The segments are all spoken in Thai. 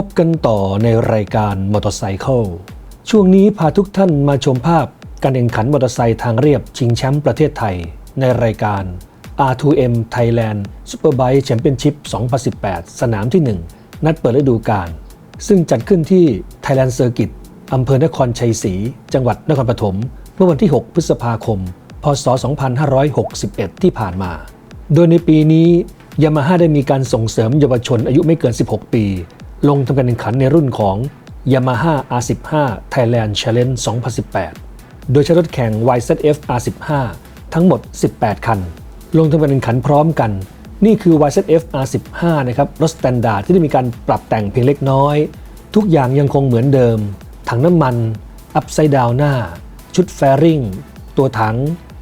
พบกันต่อในรายการมอเตอร์ไซค์ช่วงนี้พาทุกท่านมาชมภาพการแข่งขันมอเตอร์ไซค์ทางเรียบชิงแชมป์ประเทศไทย ในรายการ R2M Thailand Superbike Championship 2018 สนามที่ 1 นัดเปิดฤดูกาลซึ่งจัดขึ้นที่ Thailand Circuit อำเภอนครชัยศรี จังหวัดนครปฐมเมื่อวันที่ 6 พฤษภาคม พศ 2561 ที่ผ่านมา โดยในปีนี้ยามาฮ่าได้มีการส่งเสริมเยาวชนอายุไม่เกิน 16 ปี ลงทำการแข่งขันในรุ่นของ Yamaha R15 Thailand Challenge 2018 โดยใช้รถแข่ง YZF R15 ทั้งหมด 18 คัน ลงทำการแข่งขันพร้อมกัน นี่คือ YZF R15 นะครับ รถสแตนดาร์ดที่ได้มีการปรับแต่งเพียงเล็กน้อย ทุกอย่างยังคงเหมือนเดิม ถังน้ำมัน อัพไซด์ดาวหน้า ชุดแฟริงตัวถัง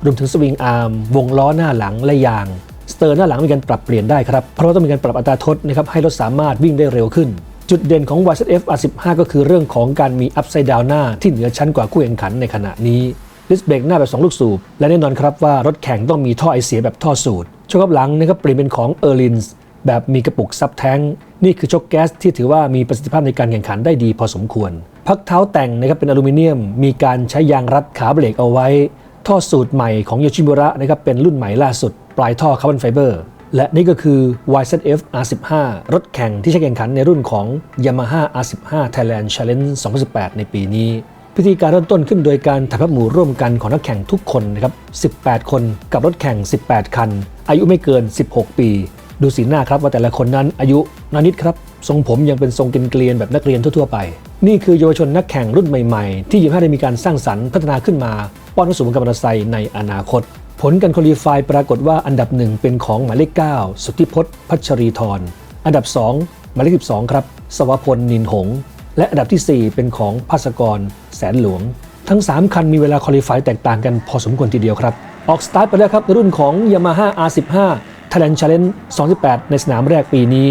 รวมถึงสวิงอาร์ม วงล้อหน้าหลังและยางสเตอร์หน้าหลังมีการปรับเปลี่ยนได้ครับ เพราะว่าต้องมีการปรับอัตราทดนะครับให้รถสามารถวิ่งได้เร็วขึ้น จุดเด่นของ YZF R15 ก็คือเรื่องของการมีอัพไซด์ดาวหน้าที่เหนือชั้นกว่าคู่แข่งขันในขณะนี้ดิสเบรกหน้าแบบ 2 ลูกสูบ และแน่นอนครับว่ารถแข่งต้องมีท่อไอเสียแบบท่อสูดโชคอัพหลังนะครับเปลี่ยนเป็นของเออร์ลินส์แบบมีกระปุกซับแท้ง นี่คือโชคแก๊สที่ถือว่ามีประสิทธิภาพในการแข่งขันได้ดีพอสมควร พักเท้าแต่งนะครับเป็นอลูมิเนียม มีการใช้ยางรัดขาเบรกเอาไว้ ท่อสูตรใหม่ของโยชิมุระนะครับเป็นรุ่นใหม่ล่าสุด ปลายท่อคาร์บอนไฟเบอร์ และนี่ก็คือ YZF R15 รถแข่งที่ใช้แข่งขันในรุ่นของ Yamaha R15 Thailand Challenge 2018 ในปีนี้ พิธีการเริ่มต้นขึ้นโดยการถ่ายภาพหมู่ร่วมกันของนักแข่งทุกคนนะครับ 18 คนกับรถแข่ง 18 คัน อายุไม่เกิน 16 ปี ดูสีหน้าครับว่าแต่ละคนนั้นอายุน้อยนิดครับ ทรงผมยังเป็นทรงเกลียนแบบนักเรียนทั่วๆไป นี่คือเยาวชนนักแข่งรุ่นใหม่ๆ ที่ยิมห้าได้มีการสร้างสรรค์พัฒนาขึ้นมาป้อนเข้าสู่วงการมอเตอร์ไซค์ในอนาคต ผลการคุริฟายปรากฏว่าอันดับหนึ่งเป็นของหมายเลข 9 สุทธิพจน์พัชรีธรอันดับ 2 หมายเลข 12 ครับ สวพลนินหง และอันดับทีสี่ 4 เป็นของภาสกร แสนหลวง ทั้ง 3 คันมีเวลาคุริฟายแตกต่างกันพอสมควรทีเดียวครับ ออกสตาร์ทไปแล้วครับรุ่นของ Yamaha R15 Thailand Challenge 2018 ในสนามแรกปีนี้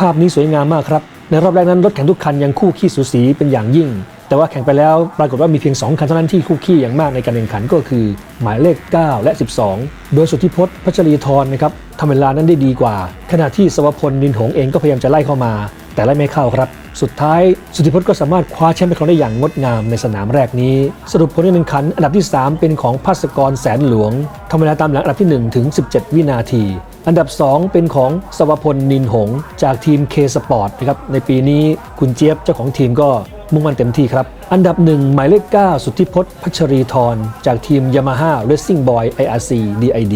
ภาพนี้สวยงามมากครับ ในรอบแรกนั้นรถแข่งทุกคันยังคู่ขี้สูสีเป็นอย่างยิ่ง แต่ว่าแข่งไปแล้วปรากฏว่ามีเพียง 2 คันเท่านั้นที่คู่ขี้อย่างมากในการแข่งขันก็คือ หมายเลข 9 และ 12 โดยสุทธิพจน์พัชรีธรนะครับทำเวลานั้นได้ดีกว่า ขณะที่สวพลนินหงเองก็พยายามจะไล่เข้ามา แต่ไล่ไม่เข้าครับ สุดท้าย สุทธิพจน์ก็สามารถคว้าแชมป์ไปครองได้อย่างงดงามในสนามแรกนี้ สรุปผลการแข่งขันอันดับที่ 3 เป็นของภาสกรแสนหลวงทำเวลาตามหลังอันดับที่1ถึง17 วินาทีอันดับ 2 เป็นของสวพลนินหง จากทีม K Sport นะครับในปีนี้คุณเจี๊ยบเจ้าของทีมก็ มุ่งมั่นเต็มที่ครับ อันดับ1หมายเลข 9 สุทธิพจน์พัชรีธรจากทีม Yamaha Racing Boy IRC DID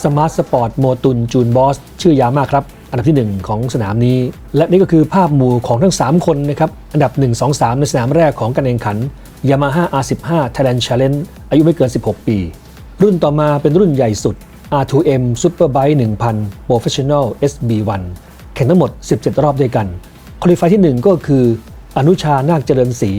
Smart Sport โมตุนจูนบอสชื่อยาวมากครับ อันดับที่ 1 ของสนามนี้ และนี่ก็คือภาพหมู่ของทั้ง 3 คนนะครับ อันดับ 1 2 3 ในสนามแรกของการแข่งขัน Yamaha R15 Thailand Challenge อายุไม่เกิน 16 ปี รุ่นต่อมาเป็นรุ่นใหญ่สุด R2M Superbike 1000 Professional SB1 แข่งทั้งหมด 17 รอบด้วยกันคอลิฟายที่ 1 ก็คือ อนุชานาคเจริญศรี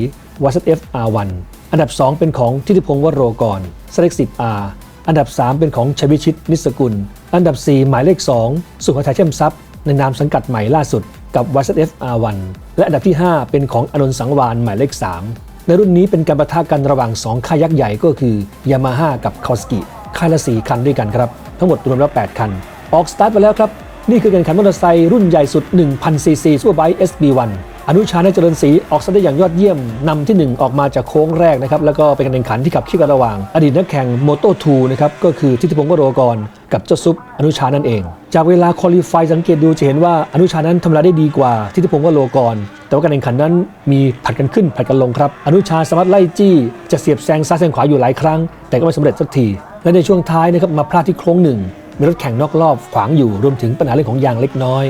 YZF R1 อันดับ 2 เป็นของทิติพงศ์วโรกร s เล็ก10 R อันดับ 3 เป็นของชวิชิตนิสกุล อันดับ 4 หมายเลข 2 สุภาชัยเช่มทรัพย์ ในนามสังกัดใหม่ล่าสุดกับ YZF R1 และอันดับที่ 5 เป็นของอนุนสังวานหมายเลข 3 ในรุ่นนี้เป็นการประทะกันระหว่าง 2 ค่ายยักษ์ใหญ่ก็คือ Yamaha กับ k a w a s a k i ค่ายละ 4 คันด้วยกันครับ ทั้งหมดรวมแล้ว 8 คัน ออกสตาร์ทไปแล้วครับ นี่คือการแข่งขันมอเตอร์ไซค์รุ่นใหญ่สุด 1,000ซีซีซูเปอร์ไบค์ SB1 อนุชาในเจริญศรีออกสตาร์ทได้อย่างยอดเยี่ยมนำที่ 1 ออกมาจากโค้งแรกนะครับแล้วก็เป็นการแข่งขันที่ขับเคี่ยวกันระหว่าง อดีตนักแข่งโมโต2นะครับก็คือทิติพงศ์วโรกร กับเจ้าซุปอนุชานั่นเอง จากเวลาคอลี่ไฟสังเกตดูจะเห็นว่าอนุชานั้นทำลายได้ดีกว่าทิติพงศ์วโรกร แต่ว่าการแข่งขันนั้นมีผัดกันขึ้นผัดกันลงครับอนุชาสามารถไล่จี้จะเสียบแซงซ้ายแซงขวาอยู่หลายครั้ง แต่ก็ไม่สำเร็จสักทีและในช่วงท้ายนะครับมาพลาดที่โค้งหนึ่งมีรถแข่งนอกรอบขวางอยู่รวมถึงปัญหาเรื่องของยางเล็กน้อย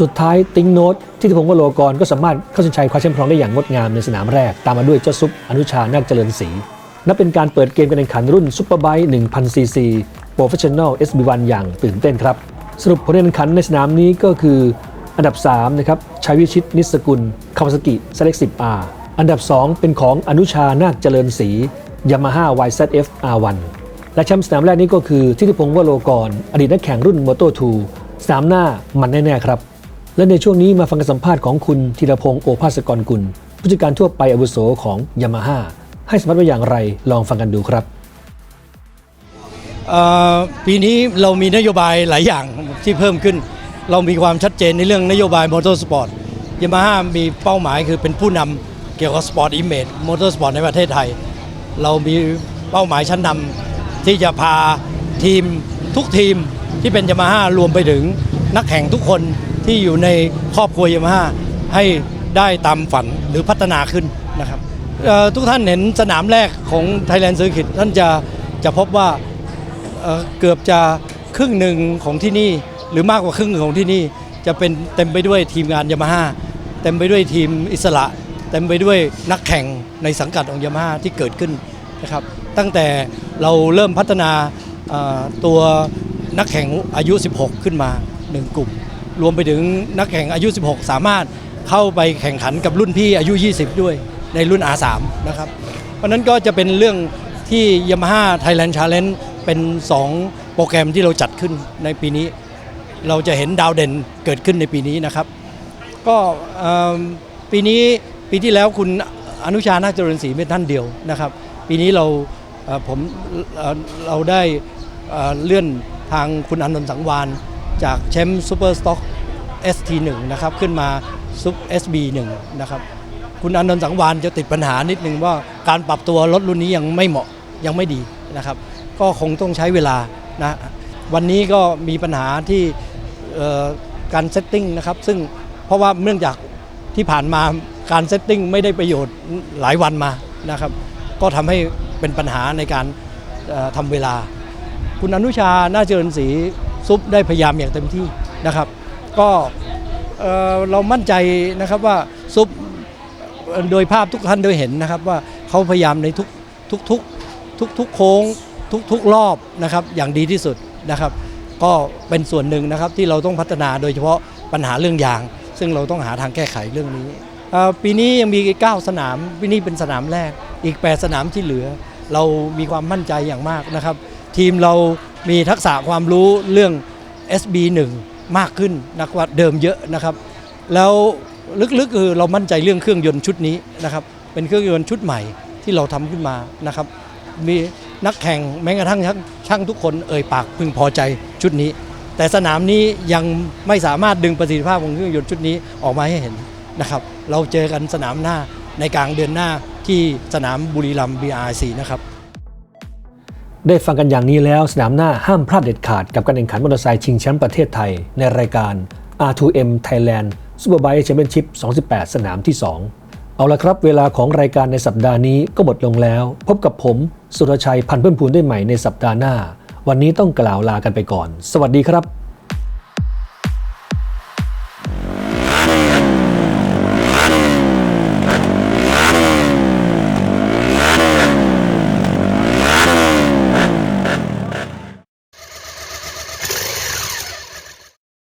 สุดท้ายติงโนตที่ทิพงศ์วโรกรก็สามารถเข้าเส้นชัยคว้าแชมป์พรองได้อย่างงดงามในสนามแรก ตามมาด้วยเจ้าซุปอนุชานาคเจริญศรีนับเป็นการเปิดเกมการแข่งขันรุ่นซุปเปอร์ไบค์1000ซีซี Professional SB1 อย่างตื่นเต้นครับ สรุปผลการแข่งขันในสนามนี้ก็คือ อันดับ3นะครับชัยวิชิตนิสกุลคาวาซากิเซเล็ก 10R อันดับ 2 เป็นของอนุชานาคเจริญศรี Yamaha YZF R1 และแชมป์สนามแรกนี้ก็คือทิติพงศ์วโรกร อดีตนักแข่งรุ่นมอเตอร์2สนามหน้ามันแน่ ๆ ครับ และในช่วงนี้มาฟังการสัมภาษณ์ของคุณธีรพงศ์โอภาสกรกุล ผู้จัดการทั่วไปอาวุโสของยามาฮ่าให้สัมภาษณ์ว่าอย่างไรลองฟังกันดูครับปีนี้เรามีนโยบายหลายอย่างที่เพิ่มขึ้น เรามีความชัดเจนในเรื่องนโยบายมอเตอร์สปอร์ตยามาฮ่ามีเป้าหมายคือเป็นผู้นำเกี่ยวกับสปอร์ตอิมเมจมอเตอร์สปอร์ตในประเทศไทย เรามีเป้าหมายชั้นนำที่จะพาทีมทุกทีมที่เป็นยามาฮ่ารวมไปถึงนักแข่งทุกคน ที่อยู่ในครอบครัวยามาฮ่าให้ได้ตามฝันหรือพัฒนาขึ้นนะครับทุกท่านเห็นสนามแรกของ Thailand Circuit ท่านจะจะพบว่าเเกือบจะครึ่งหนึ่งของที่นี่ หรือมากกว่าครึ่งหนึ่งของที่นี่จะเป็นเต็มไปด้วยทีมงานยามาฮ่าเต็มไปด้วยทีมอิสระ เต็มไปด้วยนักแข่งในสังกัดของยามาฮ่าที่เกิดขึ้นนะครับตั้งแต่เราเริ่มพัฒนาตัวนักแข่งอายุ 16 ขึ้นมา 1 กลุ่ม รวมไปถึงนักแข่งอายุ 16 สามารถเข้าไปแข่งขันกับรุ่นพี่อายุ 20 ด้วยในรุ่น R3 นะครับ เพราะนั้นก็จะเป็นเรื่องที่ Yamaha Thailand Challenge เป็น 2 โปรแกรมที่เราจัดขึ้นในปีนี้ เราจะเห็นดาวเด่นเกิดขึ้นในปีนี้นะครับ ก็ปีนี้ปีที่แล้วคุณอนุชานาคเจริญศรีเป็นท่านเดียวนะครับ ปีนี้เราผมเราได้เลื่อนทางคุณอนนท์สังวาน จากแชมป์ซูเปอร์สต็อก ST1 นะครับขึ้นมาซุป SB1 นะครับคุณอนนท์สังวานจะติดปัญหานิดนึงว่าการปรับตัวรถรุ่นนี้ยังไม่เหมาะยังไม่ดีนะครับ ก็คงต้องใช้เวลานะวันนี้ก็มีปัญหาที่การเซตติ้งนะครับซึ่งเพราะว่าเนื่องจากที่ผ่านมาการเซตติ้งไม่ได้ประโยชน์หลายวันมานะครับ ก็ทำให้เป็นปัญหาในการทำเวลา คุณอนุชาหน่าเจริญศรี ซุปได้พยายามอย่างเต็มที่นะครับ ก็เเรามั่นใจนะครับว่าซุปโดยภาพทุกท่านได้เห็นนะครับว่าเขาพยายามในทุกทุกทุกทุกทุกโค้งทุกทุกรอบนะครับอย่างดีที่สุดนะครับ ก็เป็นส่วนหนึ่งนะครับที่เราต้องพัฒนาโดยเฉพาะปัญหาเรื่องยาง ซึ่งเราต้องหาทางแก้ไขเรื่องนี้ ปีนี้ยังมี 9 สนามปีนี้เป็นสนามแรก อีก 8 สนามที่เหลือ เรามีความมั่นใจอย่างมากนะครับ ทีมเรา มีทักษะความรู้เรื่อง SB1 มากขึ้นนักว่าเดิมเยอะนะครับ แล้วลึกๆคือเรามั่นใจเรื่องเครื่องยนต์ชุดนี้นะครับเป็นเครื่องยนต์ชุดใหม่ที่เราทำขึ้นมานะครับ มีนักแข่งแม้กระทั่งช่างช่างทุกคนเอ่ยปากพึงพอใจชุดนี้ แต่สนามนี้ยังไม่สามารถดึงประสิทธิภาพของเครื่องยนต์ชุดนี้ออกมาให้เห็นนะครับ เราเจอกันสนามหน้าในกลางเดือนหน้าที่สนามบุรีรัมย์ BRC นะครับ ได้ฟังกันอย่างนี้แล้วสนามหน้าห้ามพลาดเด็ดขาดกับการแข่งขันมอเตอร์ไซค์ชิงแชมป์ประเทศไทย ในรายการ R2M Thailand Superbike Championship 28สนามที่ 2 เอาละครับ เวลาของรายการในสัปดาห์นี้ก็หมดลงแล้ว พบกับผม สุรชัยพันเพิ่มพูนได้ใหม่ในสัปดาห์หน้า วันนี้ต้องกล่าวลากันไปก่อน สวัสดีครับ